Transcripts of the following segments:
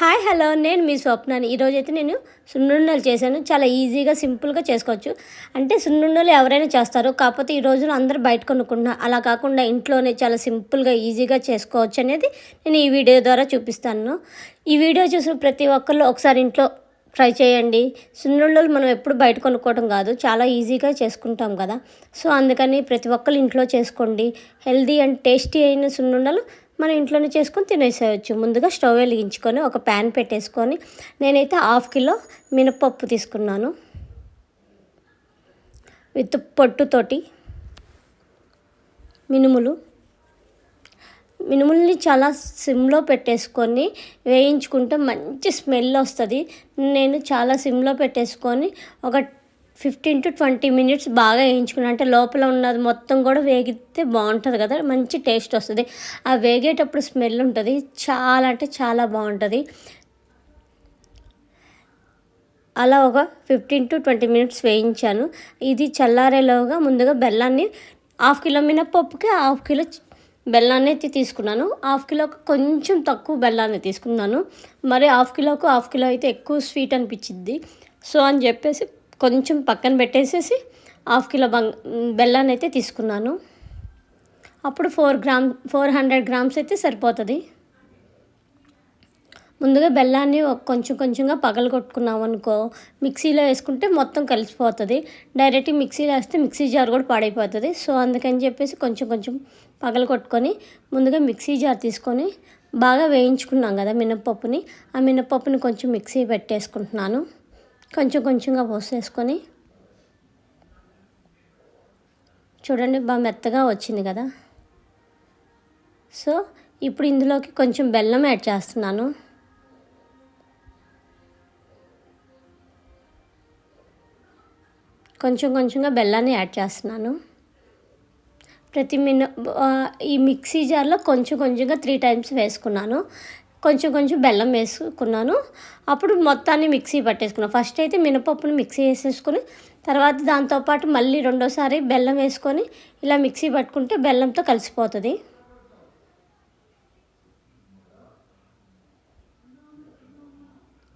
Hi hello. నేను మీ స్వప్నాని. ఈరోజైతే నేను సున్నుండలు చేశాను. చాలా ఈజీగా సింపుల్గా చేసుకోవచ్చు. అంటే సున్నుండలు ఎవరైనా చేస్తారు కాకపోతే ఈ రోజున అందరూ బయట కొనుక్కుంటున్నా అలా కాకుండా ఇంట్లోనే చాలా సింపుల్గా ఈజీగా చేసుకోవచ్చు అనేది నేను ఈ వీడియో ద్వారా చూపిస్తాను. ఈ వీడియో చూసిన ప్రతి ఒక్కళ్ళు ఒకసారి ఇంట్లో ట్రై చేయండి. సున్నుండలు మనం ఎప్పుడు బయట కొనుక్కోవడం కాదు. చాలా ఈజీగా చేసుకుంటాం కదా. సో అందుకని ప్రతి ఒక్కరు ఇంట్లో చేసుకోండి. హెల్దీ అండ్ టేస్టీ అయిన సున్నుండలు మనం ఇంట్లోనే చేసుకొని తినేసేయచ్చు. ముందుగా స్టవ్ వెలిగించుకొని ఒక ప్యాన్ పెట్టేసుకొని నేనైతే హాఫ్ కిలో మినపప్పు తీసుకున్నాను. విత్ పొట్టుతోటి మినుములు. మినుముల్ని చాలా సిమ్లో పెట్టేసుకొని వేయించుకుంటే మంచి స్మెల్ వస్తుంది. నేను చాలా సిమ్లో పెట్టేసుకొని ఒక ఫిఫ్టీన్ టు ట్వంటీ మినిట్స్ బాగా వేయించుకున్నాను అంటే లోపల ఉన్నది మొత్తం కూడా వేగితే బాగుంటుంది కదా మంచి టేస్ట్ వస్తుంది. ఆ వేగేటప్పుడు స్మెల్ ఉంటుంది చాలా అంటే చాలా బాగుంటుంది. అలా ఒక ఫిఫ్టీన్ టు ట్వంటీ మినిట్స్ వేయించాను. ఇది చల్లారేలోగా ముందుగా బెల్లాన్ని హాఫ్ కిలో మినప్పప్పుకి హాఫ్ కిలో బెల్లాన్ని అయితే తీసుకున్నాను. హాఫ్ కిలోకి కొంచెం తక్కువ బెల్లాన్ని తీసుకున్నాను. మరి హాఫ్ కిలోకు హాఫ్ కిలో అయితే ఎక్కువ స్వీట్ అనిపించింది సో అని చెప్పేసి కొంచెం పక్కన పెట్టేసేసి హాఫ్ కిలో బంగ్ బెల్లాన్ని అయితే తీసుకున్నాను. అప్పుడు four gram four hundred grams అయితే సరిపోతుంది. ముందుగా బెల్లాన్ని కొంచెం కొంచెంగా పగలగొట్టుకున్నాం అనుకో మిక్సీలో వేసుకుంటే మొత్తం కలిసిపోతుంది. డైరెక్ట్ మిక్సీలో వేస్తే మిక్సీ జార్ కూడా పాడైపోతుంది. సో అందుకని చెప్పేసి కొంచెం కొంచెం పగలగొట్టుకొని ముందుగా మిక్సీ జార్ తీసుకొని బాగా వేయించుకున్నాం కదా మినప్పప్పుని. ఆ మినప్పప్పుని కొంచెం మిక్సీ పెట్టేసుకుంటున్నాను. కొంచెం కొంచెంగా పోసేసుకొని చూడండి బాగా మెత్తగా వచ్చింది కదా. సో ఇప్పుడు ఇందులోకి కొంచెం బెల్లం యాడ్ చేస్తున్నాను. కొంచెం కొంచెంగా బెల్లాన్ని యాడ్ చేస్తున్నాను. ప్రతి మిన ఈ మిక్సీ జార్లో కొంచెం కొంచెంగా త్రీ టైమ్స్ వేసుకున్నాను. కొంచెం కొంచెం బెల్లం వేసుకున్నాను. అప్పుడు మొత్తాన్ని మిక్సీ పట్టేసుకున్నాను ఫస్ట్ అయితే మినపప్పుని మిక్సీ వేసేసుకుని తర్వాత దాంతోపాటు మళ్ళీ రెండోసారి బెల్లం వేసుకొని ఇలా మిక్సీ పట్టుకుంటే బెల్లంతో కలిసిపోతుంది.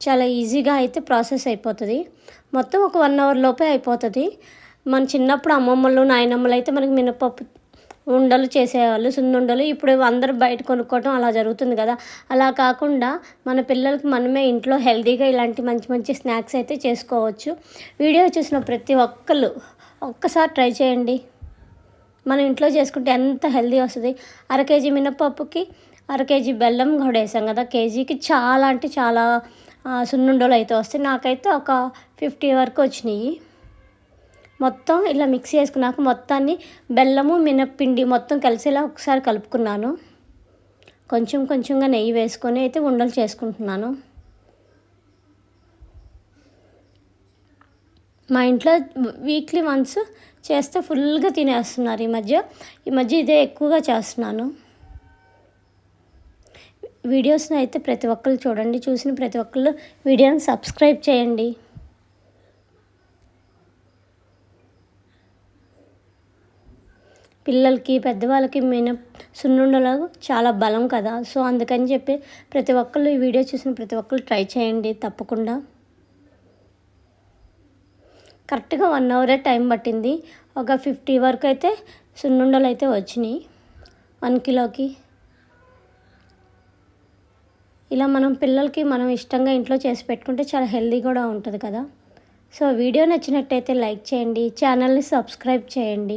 చాలా ఈజీగా అయితే ప్రాసెస్ అయిపోతుంది. మొత్తం ఒక వన్ అవర్ లోపే అయిపోతుంది. మన చిన్నప్పుడు అమ్మమ్మలు నాయనమ్మలు అయితే మనకి మినపప్పు ఉండలు చేసేవాళ్ళు. సున్నుండలు ఇప్పుడు అందరూ బయట కొనుక్కోవటం అలా జరుగుతుంది కదా. అలా కాకుండా మన పిల్లలకి మనమే ఇంట్లో హెల్దీగా ఇలాంటి మంచి మంచి స్నాక్స్ అయితే చేసుకోవచ్చు. వీడియో చూసిన ప్రతి ఒక్కళ్ళు ఒక్కసారి ట్రై చేయండి. మనం ఇంట్లో చేసుకుంటే ఎంత హెల్దీ వస్తుంది. అర కేజీ మినపప్పుకి అర కేజీ బెల్లం కూడా వేసాం కదా. కేజీకి చాలా అంటే చాలా సున్నుండలు అయితే వస్తాయి. నాకైతే ఒక ఫిఫ్టీ వరకు వచ్చినాయి. మొత్తం ఇలా మిక్స్ చేసుకున్నాక మొత్తాన్ని బెల్లము మినప్పిండి మొత్తం కలిసేలా ఒకసారి కలుపుకున్నాను. కొంచెం కొంచెంగా నెయ్యి వేసుకొని అయితే ఉండలు చేసుకుంటున్నాను. మా ఇంట్లో వీక్లీ వన్స్ చేస్తే ఫుల్గా తినేస్తున్నారు ఈ మధ్య. ఈ మధ్య ఇదే ఎక్కువగా చేస్తున్నాను. వీడియోస్ని అయితే ప్రతి ఒక్కరు చూడండి చూసిన ప్రతి ఒక్కళ్ళు వీడియోని సబ్స్క్రైబ్ చేయండి. పిల్లలకి పెద్దవాళ్ళకి మిన సున్నుండలు చాలా బలం కదా. సో అందుకని చెప్పి ప్రతి ఒక్కళ్ళు ఈ వీడియో చూసిన ప్రతి ఒక్కళ్ళు ట్రై చేయండి తప్పకుండా. కరెక్ట్గా వన్ అవరే టైం పట్టింది. ఒక ఫిఫ్టీ వరకు అయితే సున్నుండలు అయితే వచ్చినాయి. వన్ కిలోకి. ఇలా మనం పిల్లలకి మనం ఇష్టంగా ఇంట్లో చేసి పెట్టుకుంటే చాలా హెల్దీ కూడా ఉంటుంది కదా. సో వీడియో నచ్చినట్టయితే లైక్ చేయండి ఛానల్ని సబ్స్క్రైబ్ చేయండి.